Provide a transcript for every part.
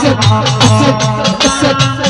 Set, set, set.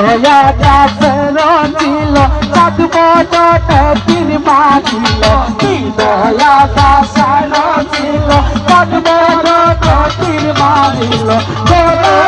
হয়া যাবে রচিল সদবদতে তীর বাঁচিল দিন হয়া যাবে রচিল সদবদতে তীর বাঁচিল গোলা